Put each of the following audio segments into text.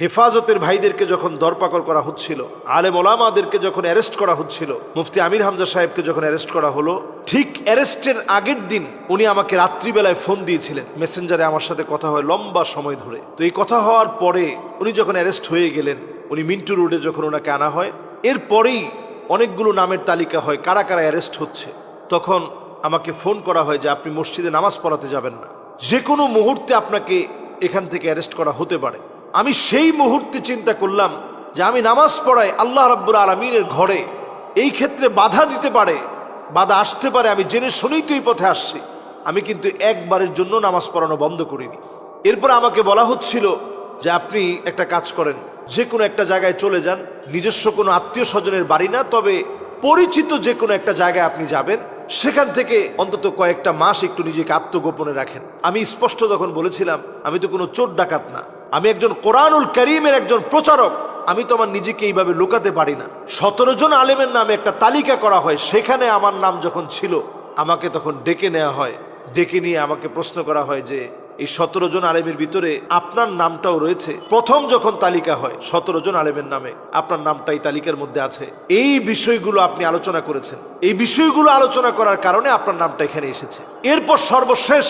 হেফাজতের ভাইদেরকে যখন দরপাকড় করা হচ্ছিল, আলেম ওলামাদেরকে যখন অ্যারেস্ট করা হচ্ছিল, মুফতি আমির হামজা সাহেবকে যখন অ্যারেস্ট করা হলো, ঠিক অ্যারেস্টের আগের দিন উনি আমাকে রাত্রিবেলায় ফোন দিয়েছিলেন, মেসেঞ্জারে আমার সাথে কথা হয় লম্বা সময় ধরে। তো এই কথা হওয়ার পরে উনি যখন অ্যারেস্ট হয়ে গেলেন, উনি মিন্টু রোডে যখন ওনাকে আনা হয়, এরপরেই অনেকগুলো নামের তালিকা হয়, কারা কারা অ্যারেস্ট হচ্ছে। তখন আমাকে ফোন করা হয় যে, আপনি মসজিদে নামাজ পড়াতে যাবেন না। যে কোনো মুহূর্তে আপনাকে এখান থেকে অ্যারেস্ট করা হতে পারে। আমি সেই মুহূর্তে চিন্তা করলাম যে আমি নামাজ পড়াই আল্লাহ রাব্বুল আলমিনের ঘরে এই ক্ষেত্রে বাধা দিতে পারে, বাধা আসতে পারে, আমি জেনে শুনেই তো এই পথে আসছি। আমি কিন্তু একবারের জন্য নামাজ পড়ানো বন্ধ করিনি। এরপর আমাকে বলা হচ্ছিল যে আপনি একটা কাজ করেন, যে কোনো একটা জায়গায় চলে যান, নিজস্ব কোনো আত্মীয় স্বজনের বাড়ি না, তবে পরিচিত যে কোনো একটা জায়গায় আপনি যাবেন, সেখান থেকে অন্তত কয়েকটা মাস একটু নিজেকে আত্মগোপনে রাখেন। আমি স্পষ্ট তখন বলেছিলাম, আমি তো কোনো চোর ডাকাত না। আমি একজন কোরআনুল করিমের একজন প্রচারক। আমি তো আমার নিজেকে এইভাবে লুকাতে পারি না। সতেরো জন আলেমের নামে একটা তালিকা করা হয়। সেখানে আমার নাম যখন ছিল, আমাকে তখন ডেকে নেওয়া হয়। ডেকে নিয়ে আমাকে প্রশ্ন করা হয় যে, এই সতেরো জন আলেমের ভিতরে আপনার নামটাও রয়েছে? প্রথম যখন তালিকা হয়, সতেরো জন আলেমের নামে, আপনার নামটা এই তালিকার মধ্যে আছে। এই বিষয়গুলো আপনি আলোচনা করেছেন। এই বিষয়গুলো আলোচনা করার কারণে আপনার নামটা এখানে এসেছে। এরপর সর্বশেষ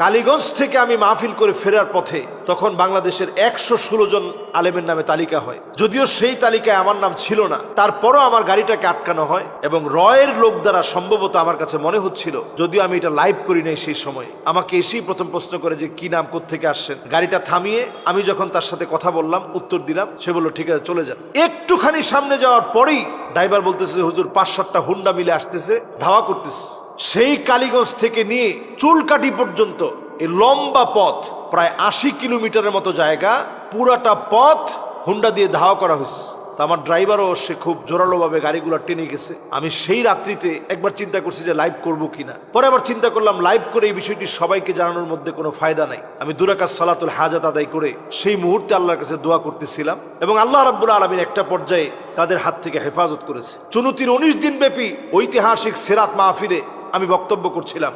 কালীগঞ্জ থেকে আমি মাহফিল করে ফেরার পথে তখন বাংলাদেশের একশো ষোলো জন আলেমের নামে তালিকা হয়। যদিও সেই তালিকায় আমার নাম ছিল না, তারপরও আমার গাড়িটাকে আটকানো হয় এবং রয়ের লোক দ্বারা সম্ভবত আমার কাছে মনে হচ্ছিল, যদিও আমি এটা লাইভ করি নাই সেই সময়। আমাকে এসেই প্রথম প্রশ্ন করে যে, কি নাম? থেকে আসছেন? গাড়িটা থামিয়ে আমি যখন তার সাথে কথা বললাম, উত্তর দিলাম, সে বলল, ঠিক আছে, চলে যান। একটুখানি সামনে যাওয়ার পরেই ড্রাইভার বলতেছে হুজুর, পাঁচ সাতটা হুন্ডা মিলে আসতেছে, ধাওয়া করতেছে। সেই কালীগঞ্জ থেকে নিয়ে চুলকাটি পর্যন্ত এই লম্বা পথ, প্রায় আশি কিলোমিটারের মতো জায়গা, পুরাটা পথ হুন্ডা দিয়ে ধাওয়া করা হয়েছে। আমার ড্রাইভারও সে খুব জোরালোভাবে গাড়িগুলো টেনে গেছে। আমি সেই রাত্রিতে একবার চিন্তা করছি যে লাইভ করব কিনা। পরে আবার চিন্তা করলাম, লাইভ করে এই বিষয়টি সবাইকে জানানোর মধ্যে কোনো ফায়দা নাই। আমি দুরাকাজ সালাতুল হাজাত আদায় করে সেই মুহূর্তে আল্লাহর কাছে দোয়া করতেছিলাম এবং আল্লাহ রাব্বুল আলমিন একটা পর্যায়ে তাদের হাত থেকে হেফাজত করেছে। চুনুতির উনিশ দিন ব্যাপী ঐতিহাসিক সেরাত মাহফিলে আমি বক্তব্য করছিলাম।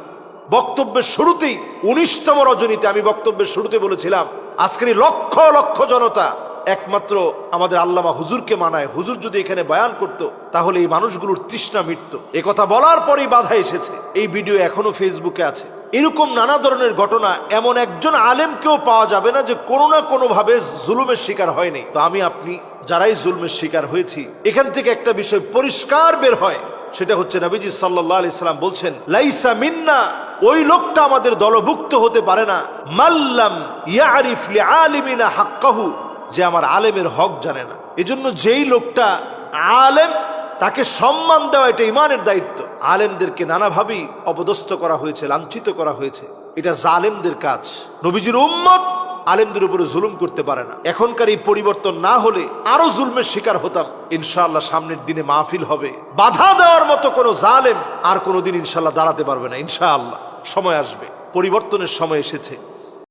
বক্তব্যের শুরুতেই উনিশতম রজনীতে আমি বক্তব্যের শুরুতে বলেছিলাম, আজকের লক্ষ লক্ষ জনতা একমাত্র আমাদের আল্লামা হুজুরকে মানায়। হুজুর যদি এখানে বয়ান করত, তাহলে এই মানুষগুলোর তৃষ্ণা মিটত। এ কথা বলার পরেই বাধা এসেছে। এই ভিডিও এখনও ফেসবুকে আছে। এরকম নানা ধরনের ঘটনা এমন একজন আলেমকেও পাওয়া যাবে না যে কোনো না কোনোভাবে জুলুমের শিকার হয়নি। তো আমি, আপনি, যারাই জুলমের শিকার হয়েছি, এখান থেকে একটা বিষয় পরিষ্কার বের হয়। সেটা হচ্ছে নবীজি সাল্লাহ আলি সাল্লাম বলছেন, লাইসা মিন্না, ওই লোকটা আমাদের দলভুক্ত হতে পারে না। মাল্লাম ইয়ারিফ লি আলিমিনা হাক্কাহু, যে আমার আলেমের হক জানে না। এজন্য যেই লোকটা আলেম, তাকে সম্মান দেওয়া এটা ইমানের দায়িত্ব। আলেমদেরকে নানাভাবেই অপদস্থ করা হয়েছে, লাঞ্ছিত করা হয়েছে। এটা জালেমদের কাজ। নবীজির উম্মত আলেমদের উপরে জুলুম করতে পারে না। এখনকার এই পরিবর্তন না হলে আরও জুলমের শিকার হতাম। ইনশাল্লাহ সামনের দিনে মাহফিল হবে। বাধা দেওয়ার মতো কোনো জালেম আর কোনোদিন ইনশাল্লাহ দাঁড়াতে পারবে না। ইনশাআল্লাহ। সময় আসবে। পরিবর্তনের সময় এসেছে।